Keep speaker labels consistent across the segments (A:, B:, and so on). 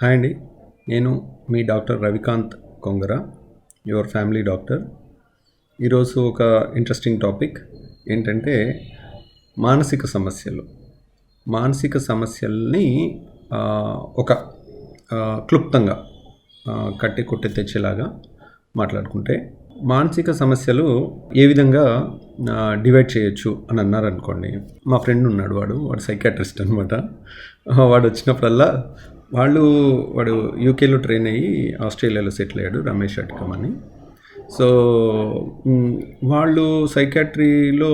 A: Hi అండి. నేను మీ doctor Ravikanth Kongara your family doctor. ఈరోజు ఒక ఇంట్రెస్టింగ్ టాపిక్ ఏంటంటే మానసిక సమస్యలు. మానసిక సమస్యల్ని ఒక క్లుప్తంగా కట్టి కొట్టి తెచ్చేలాగా మాట్లాడుకుంటే మానసిక సమస్యలు ఏ విధంగా డివైడ్ చేయొచ్చు అని అన్నారు అనుకోండి మా ఫ్రెండ్ ఉన్నాడు వాడు వాడు సైకాట్రిస్ట్ అనమాట వాడు వచ్చినప్పుడల్లా వాళ్ళు వాడు యూకేలో ట్రైన్ అయ్యి ఆస్ట్రేలియాలో సెటిల్ అయ్యాడు రమేష్ అట్కమ్ అని. సో వాళ్ళు సైకాట్రీలో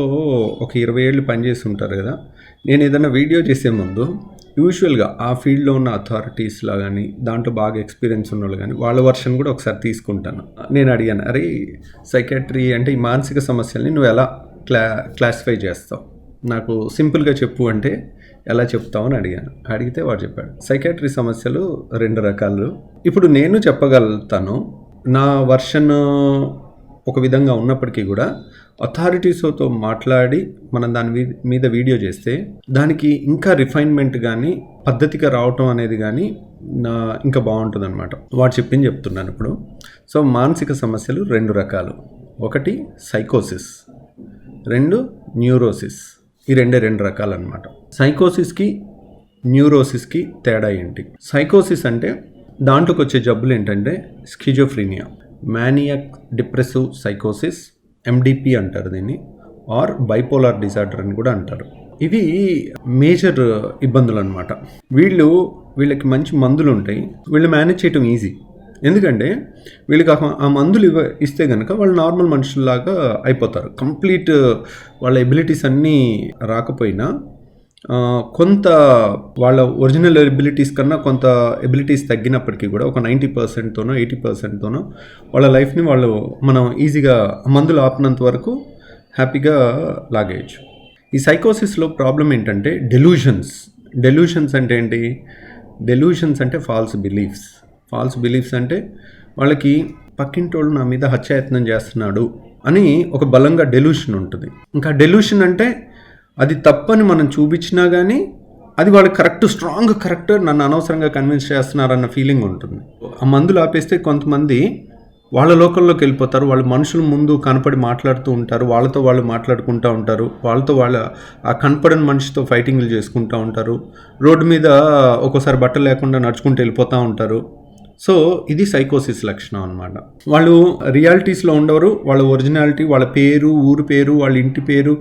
A: ఒక ఇరవై ఏళ్ళు పనిచేసి ఉంటారు కదా. నేను ఏదైనా వీడియో చేసే ముందు యూజువల్గా ఆ ఫీల్డ్లో ఉన్న అథారిటీస్లా కానీ దాంట్లో బాగా ఎక్స్పీరియన్స్ ఉన్న వాళ్ళు కానీ వాళ్ళ వర్షన్ కూడా ఒకసారి తీసుకుంటాను. నేను అడిగాను అరే సైకాట్రీ అంటే ఈ మానసిక సమస్యల్ని నువ్వు ఎలా క్లా క్లాసిఫై చేస్తావు? నాకు సింపుల్గా చెప్పు అంటే ఎలా చెప్తావు అని అడిగాను. అడిగితే వాడు చెప్పాడు సైకాట్రీ సమస్యలు రెండు రకాలు. ఇప్పుడు నేను చెప్పగలుగుతాను నా వర్షన్ ఒక విధంగా ఉన్నప్పటికీ కూడా అథారిటీస్తో మాట్లాడి మనం దాని వీ- మీద వీడియో చేస్తే దానికి ఇంకా రిఫైన్మెంట్ కానీ పద్ధతిగా రావటం అనేది కానీ నా ఇంకా బాగుంటుంది అనమాట వాడు చెప్పింది చెప్తున్నాను ఇప్పుడు. సో మానసిక సమస్యలు రెండు రకాలు. ఒకటి సైకోసిస్. రెండు న్యూరోసిస్. ఈ రెండే రెండు రకాలన్నమాట. సైకోసిస్కి న్యూరోసిస్కి తేడా ఏంటి? సైకోసిస్ అంటే దాంట్లోకి వచ్చే జబ్బులు ఏంటంటే స్కిజోఫ్రీనియా మ్యానియక్ డిప్రెసివ్ సైకోసిస్ ఎండిపి అంటారు దీన్ని ఆర్ బైపోలార్ డిజార్డర్ అని కూడా అంటారు. ఇవి మేజర్ ఇబ్బందులు అనమాట వీళ్ళు వీళ్ళకి మంచి మందులు ఉంటాయి వీళ్ళు మేనేజ్ చేయటం ఈజీ. ఎందుకంటే వీళ్ళకి ఆ- ఆ మందులు ఇవ్వ ఇస్తే కనుక వాళ్ళు నార్మల్ మనుషుల్లాగా అయిపోతారు. కంప్లీట్ వాళ్ళ ఎబిలిటీస్ అన్నీ రాకపోయినా కొంత వాళ్ళ ఒరిజినల్ ఎబిలిటీస్ కన్నా కొంత ఎబిలిటీస్ తగ్గినప్పటికీ కూడా ఒక నైంటీ పర్సెంట్తోనో ఎయిటీ పర్సెంట్తోనో వాళ్ళ లైఫ్ని వాళ్ళు మనం ఈజీగా మందులు ఆపినంత వరకు హ్యాపీగా లాగేయచ్చు. ఈ సైకోసిస్లో ప్రాబ్లం ఏంటంటే డెలూషన్స్. డెలూషన్స్ అంటే ఏంటి? డెలూషన్స్ అంటే ఫాల్స్ బిలీఫ్స్. ఫాల్స్ బిలీఫ్స్ అంటే వాళ్ళకి పక్కింటోళ్ళు నా మీద హత్యాయత్నం చేస్తున్నాడు అని ఒక బలంగా డెల్యూషన్ ఉంటుంది. ఇంకా డెల్యూషన్ అంటే అది తప్పని మనం చూపించినా కానీ అది వాళ్ళు కరెక్ట్ స్ట్రాంగ్ కరెక్ట్ నన్ను అనవసరంగా కన్విన్స్ చేస్తున్నారన్న ఫీలింగ్ ఉంటుంది. ఆ మందులు ఆపేస్తే కొంతమంది వాళ్ళ లోకల్లోకి వెళ్ళిపోతారు వాళ్ళు మనుషుల ముందు కనపడి మాట్లాడుతూ ఉంటారు వాళ్ళతో వాళ్ళు మాట్లాడుకుంటూ ఉంటారు వాళ్ళతో వాళ్ళ ఆ కనపడని మనిషితో ఫైటింగ్లు చేసుకుంటూ ఉంటారు రోడ్డు మీద ఒక్కోసారి బట్టలు లేకుండా నడుచుకుంటూ వెళ్ళిపోతూ ఉంటారు. సో ఇది సైకోసిస్ లక్షణం అనమాట వాళ్ళు రియాలిటీస్లో ఉండవరు వాళ్ళ ఒరిజినాలిటీ వాళ్ళ పేరు ఊరు పేరు వాళ్ళ ఇంటి పేరు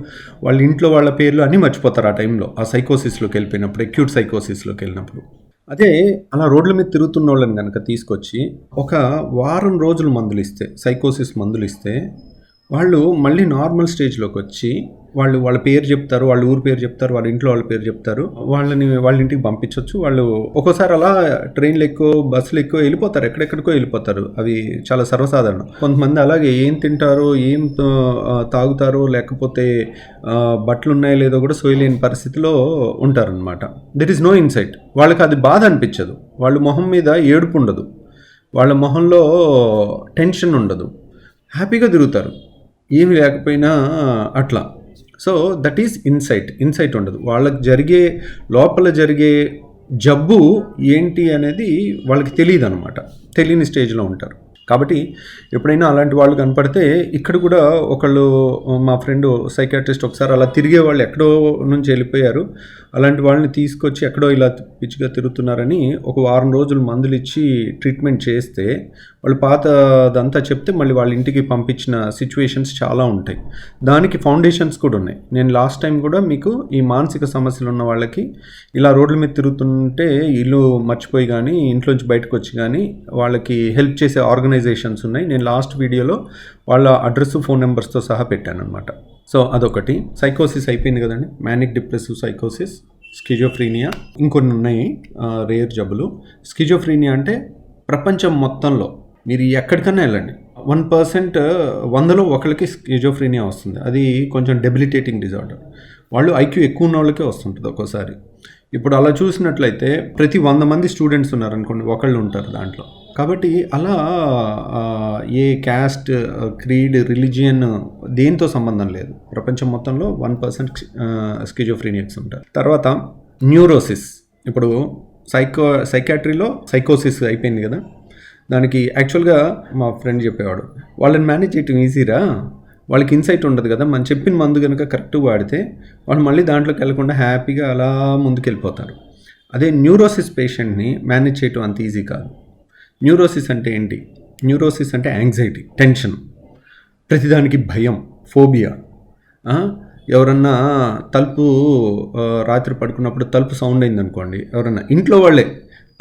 A: వాళ్ళ ఇంట్లో వాళ్ళ పేర్లు అన్నీ మర్చిపోతారు ఆ టైంలో ఆ సైకోసిస్లోకి వెళ్ళిపోయినప్పుడు అక్యూట్ సైకోసిస్లోకి వెళ్ళినప్పుడు. అదే అలా రోడ్ల మీద తిరుగుతున్న వాళ్ళని కనుక తీసుకొచ్చి ఒక వారం రోజులు మందులు ఇస్తే సైకోసిస్ మందులు ఇస్తే వాళ్ళు మళ్ళీ నార్మల్ స్టేజ్లోకి వచ్చి వాళ్ళు వాళ్ళ పేరు చెప్తారు వాళ్ళ ఊరు పేరు చెప్తారు వాళ్ళ ఇంట్లో వాళ్ళ పేరు చెప్తారు. వాళ్ళని వాళ్ళ ఇంటికి పంపించవచ్చు వాళ్ళు ఒక్కోసారి అలా ట్రైన్లు ఎక్కువ బస్సులు ఎక్కువ వెళ్ళిపోతారు. ఎక్కడెక్కడికో వెళ్ళిపోతారు. అవి చాలా సర్వసాధారణం. కొంతమంది అలాగే ఏం తింటారో ఏం తాగుతారో లేకపోతే బట్టలు ఉన్నాయో లేదో కూడా సోయలేని పరిస్థితిలో ఉంటారనమాట దెర్ ఇస్ నో ఇన్సైట్ వాళ్ళకి అది బాధ అనిపించదు. వాళ్ళ మొహం మీద ఏడుపు ఉండదు. వాళ్ళ మొహంలో టెన్షన్ ఉండదు. హ్యాపీగా తిరుగుతారు. ఏమి లేకపోయినా అట్లా. So that is insight insight ఉండదు. వాళ్ళకి జరిగే లోపల జరిగే జబ్బు ఏంటి అనేది వాళ్ళకి తెలియదు అనమాట తెలియని స్టేజ్లో ఉంటారు. కాబట్టి ఎప్పుడైనా అలాంటి వాళ్ళు కనపడితే ఇక్కడ కూడా ఒకళ్ళు మా ఫ్రెండ్ సైకాట్రిస్ట్ ఒకసారి అలా తిరిగే వాళ్ళు ఎక్కడో నుంచి వెళ్ళిపోయారు. అలాంటి వాళ్ళని తీసుకొచ్చి ఎక్కడో ఇలా పిచ్చిగా తిరుగుతున్నారని ఒక వారం రోజులు మందులు ఇచ్చి ట్రీట్మెంట్ చేస్తే వాళ్ళు పాతదంతా చెప్తే మళ్ళీ వాళ్ళ ఇంటికి పంపించిన సిచ్యువేషన్స్ చాలా ఉంటాయి. దానికి ఫౌండేషన్స్ కూడా ఉన్నాయి. నేను లాస్ట్ టైం కూడా మీకు ఈ మానసిక సమస్యలు ఉన్న వాళ్ళకి ఇలా రోడ్ల మీద తిరుగుతుంటే ఇల్లు మర్చిపోయి కానీ ఇంట్లోంచి బయటకు వచ్చి కానీ వాళ్ళకి హెల్ప్ చేసే ఆర్గనైజేషన్స్ ఉన్నాయి. నేను లాస్ట్ వీడియోలో వాళ్ళ అడ్రస్ ఫోన్ నెంబర్స్తో సహా పెట్టాను అనమాట సో అదొకటి. సైకోసిస్ అయిపోయింది కదండి. మ్యానిక్ డిప్రెసివ్ సైకోసిస్ స్కిజోఫ్రీనియా ఇంకొన్ని ఉన్నాయి రేర్ జబ్బులు. స్కిజోఫ్రీనియా అంటే ప్రపంచం మొత్తంలో మీరు ఎక్కడికన్నా వెళ్ళండి. వన్ పర్సెంట్ వందలో ఒకరికి స్కిజోఫ్రీనియా వస్తుంది. అది కొంచెం డెబిలిటేటింగ్ డిజార్డర్. వాళ్ళు ఐక్యూ ఎక్కువ ఉన్న వాళ్ళకే వస్తుంటుంది ఒక్కోసారి. ఇప్పుడు అలా చూసినట్లయితే ప్రతి వంద మంది స్టూడెంట్స్ ఉన్నారనుకోండి ఒకళ్ళు ఉంటారు దాంట్లో. కాబట్టి అలా ఏ క్యాస్ట్ క్రీడ్ రిలీజియన్ దేంతో సంబంధం లేదు. ప్రపంచం మొత్తంలో వన్ పర్సెంట్ స్కిజోఫ్రీనియక్స్ ఉంటారు. తర్వాత న్యూరోసిస్. ఇప్పుడు సైకో సైకాట్రీలో సైకోసిస్ అయిపోయింది కదా. దానికి యాక్చువల్గా మా ఫ్రెండ్ చెప్పేవాడు వాళ్ళని మేనేజ్ చేయటం ఈజీరా? వాళ్ళకి ఇన్సైట్ ఉండదు కదా. మనం చెప్పిన మందు కనుక కరెక్ట్గా వాడితే వాళ్ళు మళ్ళీ దాంట్లోకి వెళ్ళకుండా హ్యాపీగా అలా ముందుకెళ్ళిపోతారు. అదే న్యూరోసిస్ పేషెంట్ని మేనేజ్ చేయటం అంత ఈజీ కాదు. న్యూరోసిస్ అంటే ఏంటి? న్యూరోసిస్ అంటే యాంగ్జైటీ టెన్షన్ ప్రతిదానికి భయం ఫోబియా. ఎవరన్నా తలుపు రాత్రి పడుకున్నప్పుడు తలుపు సౌండ్ అయిందనుకోండి ఎవరన్నా ఇంట్లో వాళ్ళే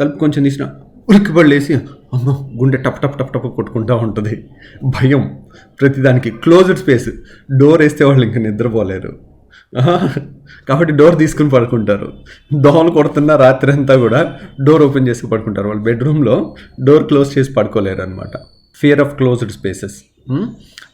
A: తలుపు కొంచెం తీసిన ఉలిక్కిపడలేసి అమ్మో గుండె టప్ టప్ టప్ టప్ కొట్టుకుంటూ ఉంటుంది. భయం ప్రతిదానికి క్లోజ్డ్ స్పేస్ డోర్ వేస్తే వాళ్ళు ఇంకా నిద్రపోలేరు. కాబట్టి డోర్ తీసుకుని పడుకుంటారు. దోమలు కొడుతున్న రాత్రి అంతా కూడా డోర్ ఓపెన్ చేసి పడుకుంటారు. వాళ్ళు బెడ్రూమ్లో డోర్ క్లోజ్ చేసి పడుకోలేరు అనమాట ఫియర్ ఆఫ్ క్లోజ్డ్ స్పేసెస్.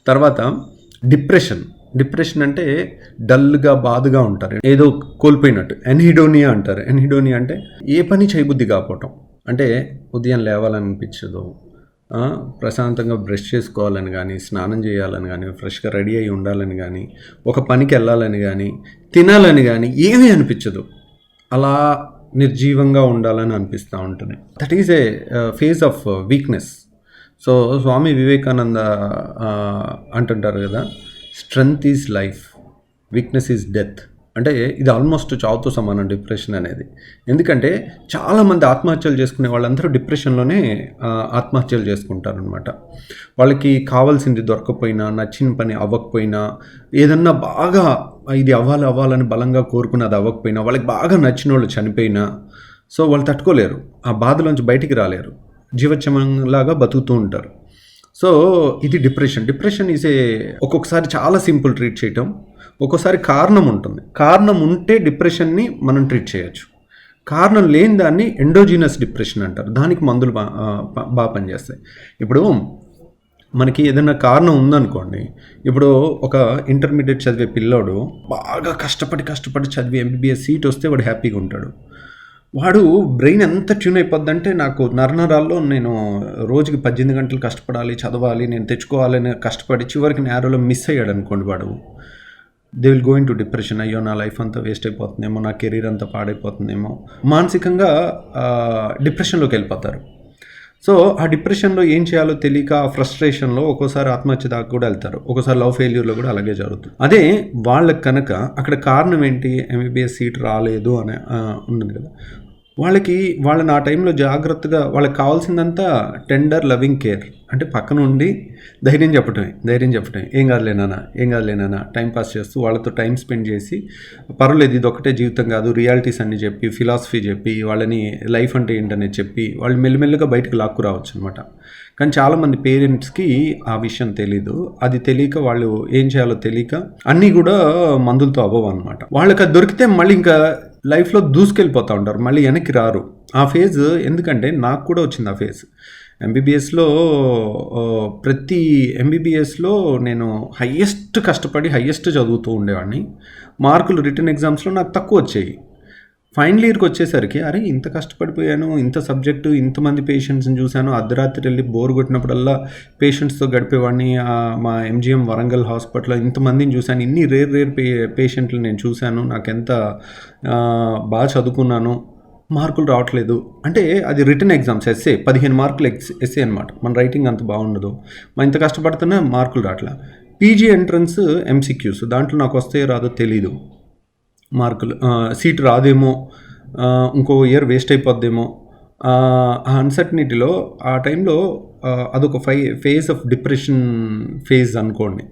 A: తర్వాత డిప్రెషన్. డిప్రెషన్ అంటే డల్గా బాధగా ఉంటారు. ఏదో కోల్పోయినట్టు. ఎన్హిడోనియా అంటారు. ఎన్హిడోనియా అంటే ఏ పని చేయబుద్ధి కాకపోవటం. అంటే ఉదయం లేవాలనిపించదు. ప్రశాంతంగా బ్రష్ చేసుకోవాలని కానీ స్నానం చేయాలని కానీ ఫ్రెష్గా రెడీ అయి ఉండాలని కానీ ఒక పనికి వెళ్ళాలని కానీ తినాలని కానీ ఏమీ అనిపించదు. అలా నిర్జీవంగా ఉండాలని అనిపిస్తూ ఉంటుంది. That is a phase of weakness so Swami Vivekananda అంటుంటారు కదా strength is life weakness is death అంటే ఇది ఆల్మోస్ట్ చావుతో సమానం డిప్రెషన్ అనేది. ఎందుకంటే చాలామంది ఆత్మహత్యలు చేసుకునే వాళ్ళందరూ డిప్రెషన్లోనే ఆత్మహత్యలు చేసుకుంటారనమాట వాళ్ళకి కావాల్సింది దొరకకపోయినా నచ్చిన పని అవ్వకపోయినా ఏదన్నా బాగా ఇది అవ్వాలి అవ్వాలని బలంగా కోరుకున్నది అవ్వకపోయినా వాళ్ళకి బాగా నచ్చిన వాళ్ళు చనిపోయినా సో వాళ్ళు తట్టుకోలేరు. ఆ బాధలోంచి బయటికి రాలేరు. జీవచమంలాగా బతుకుతూ ఉంటారు. సో ఇది డిప్రెషన్. డిప్రెషన్ ఈజ్ ఏ ఒక్కొక్కసారి చాలా సింపుల్ ట్రీట్ చేయటం. ఒక్కోసారి కారణం ఉంటుంది. కారణం ఉంటే డిప్రెషన్ని మనం ట్రీట్ చేయొచ్చు. కారణం లేని దాన్ని ఎండోజీనస్ డిప్రెషన్ అంటారు. దానికి మందులు బా బాగా పనిచేస్తాయి. ఇప్పుడు మనకి ఏదైనా కారణం ఉందనుకోండి. ఇప్పుడు ఒక ఇంటర్మీడియట్ చదివే పిల్లోడు బాగా కష్టపడి కష్టపడి చదివి ఎంబీబీఎస్ సీట్ వస్తే వాడు హ్యాపీగా ఉంటాడు. వాడు బ్రెయిన్ ఎంత ట్యూన్ అయిపోద్దంటే నాకు నరనరాల్లో నేను రోజుకి పద్దెనిమిది గంటలు కష్టపడాలి చదవాలి నేను తెచ్చుకోవాలని కష్టపడి చివరికి నేరోలో మిస్ అయ్యాడు అనుకోండి వాడు. They will going to depression అయ్యో నా లైఫ్ అంతా వేస్ట్ అయిపోతుందేమో నా కెరీర్ అంతా పాడైపోతుందేమో. మానసికంగా డిప్రెషన్లోకి వెళ్ళిపోతారు. సో ఆ డిప్రెషన్లో ఏం చేయాలో తెలియక ఆ ఫ్రస్ట్రేషన్లో ఒక్కోసారి ఆత్మహత్య దాకా కూడా వెళ్తారు. ఒక్కోసారి లవ్ ఫెయిల్యూర్లో కూడా అలాగే జరుగుతుంది. అదే వాళ్ళకి కనుక అక్కడ కారణం ఏంటి? ఎంబీబీఎస్ సీట్ రాలేదు అని ఉన్నది కదా. వాళ్ళకి వాళ్ళని ఆ టైంలో జాగ్రత్తగా వాళ్ళకి కావాల్సిందంతా టెండర్ లవింగ్ కేర్. అంటే పక్కన ఉండి ధైర్యం చెప్పటమే ధైర్యం చెప్పటమే. ఏం కాదులేనా ఏం కాదులేనా టైం పాస్ చేస్తూ వాళ్ళతో టైం స్పెండ్ చేసి పర్వాలేదు ఇది ఒకటే జీవితం కాదు రియాలిటీస్ అన్ని చెప్పి ఫిలాసఫీ చెప్పి వాళ్ళని లైఫ్ అంటే ఏంటనేది చెప్పి వాళ్ళు మెల్లిమెల్లిగా బయటకు లాక్కు రావచ్చు అనమాట కానీ చాలామంది పేరెంట్స్కి ఆ విషయం తెలీదు. అది తెలియక వాళ్ళు ఏం చేయాలో తెలియక అన్నీ కూడా మందులతో అవ్వవు అనమాట వాళ్ళకి అది దొరికితే మళ్ళీ ఇంకా లైఫ్లో దూసుకెళ్ళిపోతూ ఉంటారు మళ్ళీ వెనక్కి రారు. ఆ ఫేజ్ ఎందుకంటే నాకు కూడా వచ్చింది ఆ ఫేజ్. ఎంబీబీఎస్లో ప్రతి ఎంబీబీఎస్లో నేను హయ్యెస్ట్ కష్టపడి హయ్యెస్ట్ చదువుతూ ఉండేవాడిని. మార్కులు రిటర్న్ ఎగ్జామ్స్లో నాకు తక్కువ వచ్చాయి. ఫైనల్ ఇయర్కి వచ్చేసరికి అరే ఇంత కష్టపడిపోయాను ఇంత సబ్జెక్టు ఇంతమంది పేషెంట్స్ని చూశాను అర్ధరాత్రి వెళ్ళి బోర్ కొట్టినప్పుడల్లా పేషెంట్స్తో గడిపేవాడిని మా ఎంజిఎం వరంగల్ హాస్పిటల్లో ఇంతమందిని చూశాను ఇన్ని రేర్ రేర్ పే పేషెంట్లు నేను చూశాను నాకెంత బాగా చదువుకున్నాను మార్కులు రావట్లేదు. అంటే అది రిటర్న్ ఎగ్జామ్స్ ఎస్ఏ పదిహేను మార్కులు ఎక్స్ ఎస్ఏ అనమాట మన రైటింగ్ అంత బాగుండదు. మా ఇంత కష్టపడుతున్నా మార్కులు రావట్లా. పీజీ ఎంట్రన్స్ ఎంసీక్యూస్ దాంట్లో నాకు వస్తే రాదో తెలీదు. మార్కులు. సీటు సీట్ రాదేమో ఇంకో ఇయర్ వేస్ట్ అయిపోద్దేమో. ఆ అన్సర్టనిటీలో ఆ టైంలో అదొక ఫై ఫేజ్ ఆఫ్ డిప్రెషన్ ఫేజ్ అనుకోండి.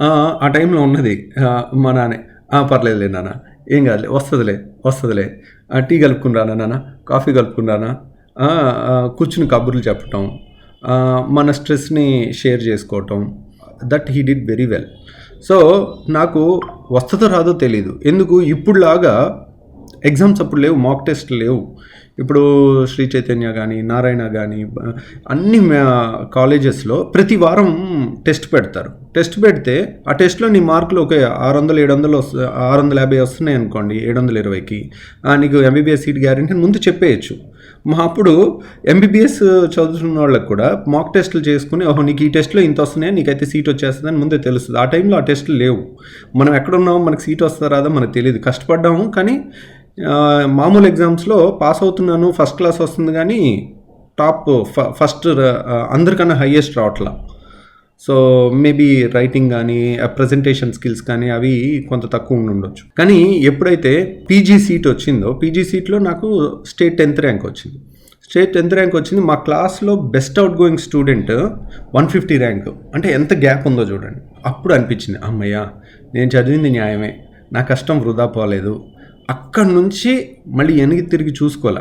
A: ఆ, టైంలో ఉన్నది మా నాన్న పర్లేదులే నాన్న ఏం కాదులే వస్తుందిలే వస్తుందిలే. టీ కలుపుకుని నాన్న కాఫీ కలుపుకుని రానా? కూర్చుని కబుర్లు చెప్పటం మన స్ట్రెస్ని షేర్ చేసుకోవటం that he did very well so నాకు వస్తుందో రాదో తెలీదు. ఎందుకు? ఇప్పుడులాగా ఎగ్జామ్స్ అప్పుడు లేవు మాక్ టెస్ట్ లేవు. ఇప్పుడు శ్రీ చైతన్య కానీ నారాయణ కానీ అన్ని కాలేజెస్లో ప్రతి వారం టెస్ట్ పెడతారు. టెస్ట్ పెడితే ఆ టెస్ట్లో నీ మార్కులు ఒక ఆరు వందలు ఏడు వందలు వస్తు ఆరు వందల యాభై వస్తున్నాయి అనుకోండి ఏడు వందల ఇరవైకి ఆ, నీకు ఎంబీబీఎస్ సీట్ గ్యారంటీ ముందు చెప్పేయచ్చు. మా అప్పుడు ఎంబీబీఎస్ చదువుతున్న వాళ్ళకి కూడా మాక్ టెస్టులు చేసుకుని ఓహో నీకు ఈ టెస్ట్లో ఇంత వస్తున్నాయి? నీకైతే సీట్ వచ్చేస్తుంది అని ముందే తెలుస్తుంది. ఆ టైంలో ఆ టెస్టులు లేవు. మనం ఎక్కడ ఉన్నామో మనకి సీట్ వస్తుందా రాదా మనకు తెలియదు కష్టపడ్డాము కానీ మామూలు ఎగ్జామ్స్లో పాస్ అవుతున్నాను ఫస్ట్ క్లాస్ వస్తుంది కానీ టాప్ ఫ ఫస్ట్ అందరికన్నా హయ్యెస్ట్ రావట్లా. సో మేబీ రైటింగ్ కానీ ప్రజెంటేషన్ స్కిల్స్ కానీ అవి కొంత తక్కువ ఉండొచ్చు. కానీ ఎప్పుడైతే పీజీ సీట్ వచ్చిందో పీజీ సీట్లో నాకు స్టేట్ టెన్త్ ర్యాంక్ వచ్చింది. స్టేట్ టెన్త్ ర్యాంక్ వచ్చింది. మా క్లాస్లో best outgoing student one fifty rank. అంటే ఎంత గ్యాప్ ఉందో చూడండి. అప్పుడు అనిపించింది అమ్మయ్య నేను చదివింది న్యాయమే. నా కష్టం వృధా పోలేదు. అక్కడి నుంచి మళ్ళీ వెనక్కి తిరిగి చూసుకోలే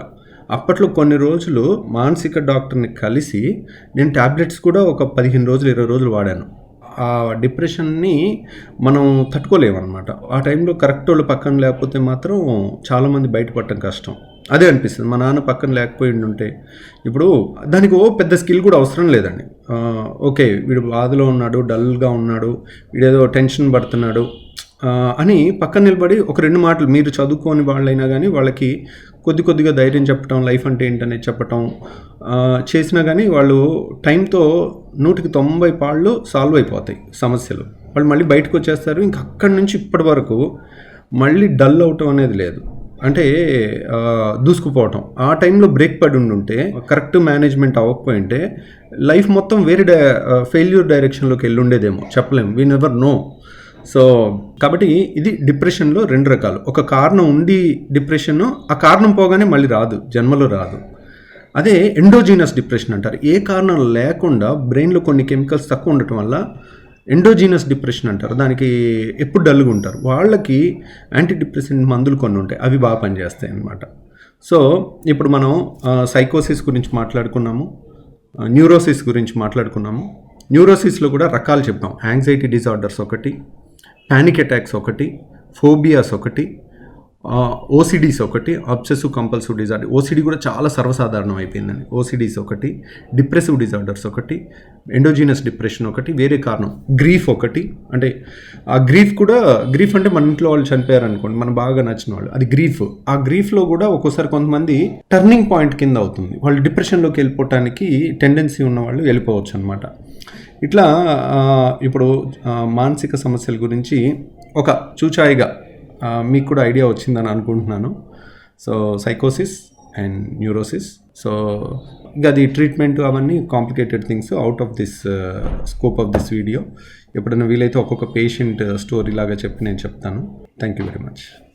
A: అప్పట్లో కొన్ని రోజులు మానసిక డాక్టర్ని కలిసి నేను ట్యాబ్లెట్స్ కూడా ఒక పదిహేను రోజులు ఇరవై రోజులు వాడాను. ఆ డిప్రెషన్ని మనం తట్టుకోలేమన్నమాట. ఆ టైంలో కరెక్ట్ వాళ్ళు పక్కన లేకపోతే మాత్రం చాలామంది బయటపడటం కష్టం. అదే అనిపిస్తుంది. మా నాన్న పక్కన లేకపోయి ఉంటే ఇప్పుడు దానికి ఓ పెద్ద స్కిల్ కూడా అవసరం లేదండి. ఓకే వీడు బాధలో ఉన్నాడు డల్గా ఉన్నాడు వీడేదో టెన్షన్ పడుతున్నాడు అని పక్కన నిలబడి ఒక రెండు మాటలు మీరు చదువుకోని వాళ్ళైనా కానీ వాళ్ళకి కొద్ది కొద్దిగా ధైర్యం చెప్పటం లైఫ్ అంటే ఏంటనేది చెప్పటం చేసినా కానీ వాళ్ళు టైంతో నూటికి తొంభై పాళ్ళు సాల్వ్ అయిపోతాయి సమస్యలు. వాళ్ళు మళ్ళీ బయటకు వచ్చేస్తారు. ఇంక అక్కడి నుంచి ఇప్పటి వరకు మళ్ళీ డల్ అవటం అనేది లేదు. అంటే దూసుకుపోవటం. ఆ టైంలో బ్రేక్ పడి ఉండుంటే కరెక్ట్ మేనేజ్మెంట్ అవ్వకపోయింటే లైఫ్ మొత్తం వేరే డై ఫెయిల్యూర్ డైరెక్షన్లోకి వెళ్ళి ఉండేదేమో. చెప్పలేము వీ నెవర్ నో. సో కాబట్టి ఇది డిప్రెషన్లో రెండు రకాలు. ఒక కారణం ఉండి డిప్రెషన్ ఆ కారణం పోగానే మళ్ళీ రాదు జన్మలో రాదు. అదే ఎండోజీనస్ డిప్రెషన్ అంటారు. ఏ కారణం లేకుండా బ్రెయిన్లో కొన్ని కెమికల్స్ తక్కువ ఉండటం వల్ల ఎండోజీనస్ డిప్రెషన్ అంటారు. దానికి ఎప్పుడు డల్గా ఉంటారు. వాళ్ళకి యాంటీ డిప్రెసెంట్ మందులు కొన్ని ఉంటాయి. అవి బాగా పనిచేస్తాయి అన్నమాట. సో ఇప్పుడు మనం సైకోసిస్ గురించి మాట్లాడుకున్నాము న్యూరోసిస్ గురించి మాట్లాడుకున్నాము. న్యూరోసిస్లో కూడా రకాలు చెప్పాం యాంగ్జైటీ డిజార్డర్స్ ఒకటి ప్యానిక్ అటాక్స్ ఒకటి ఫోబియాస్ ఒకటి ఓసిడీస్ ఒకటి అబ్సెసివ్ కంపల్సివ్ డిజార్డర్ ఓసిడీ కూడా చాలా సర్వసాధారణం అయిపోయిందండి. ఓసిడీస్ ఒకటి డిప్రెసివ్ డిజార్డర్స్ ఒకటి ఎండోజీనస్ డిప్రెషన్ ఒకటి వేరే కారణం. గ్రీఫ్ ఒకటి అంటే ఆ గ్రీఫ్ కూడా గ్రీఫ్ అంటే మన ఇంట్లో వాళ్ళు చనిపోయారు అనుకోండి మనం బాగా నచ్చిన వాళ్ళు. అది గ్రీఫ్ ఆ గ్రీఫ్లో కూడా ఒక్కోసారి కొంతమంది టర్నింగ్ పాయింట్ కింద అవుతుంది. వాళ్ళు డిప్రెషన్లోకి వెళ్ళిపోవటానికి టెండెన్సీ ఉన్న వాళ్ళు వెళ్ళిపోవచ్చు అనమాట ఇట్లా ఇప్పుడు మానసిక సమస్యల గురించి ఒక చూచాయిగా మీకు కూడా ఐడియా వచ్చిందని అనుకుంటున్నాను. సో సైకోసిస్ అండ్ న్యూరోసిస్. సో ఇంకా అది ట్రీట్మెంట్ అవన్నీ complicated things out of this scope of this video. ఎప్పుడైనా వీలైతే ఒక్కొక్క పేషెంట్ స్టోరీ లాగా చెప్పి నేను చెప్తాను. Thank you very much.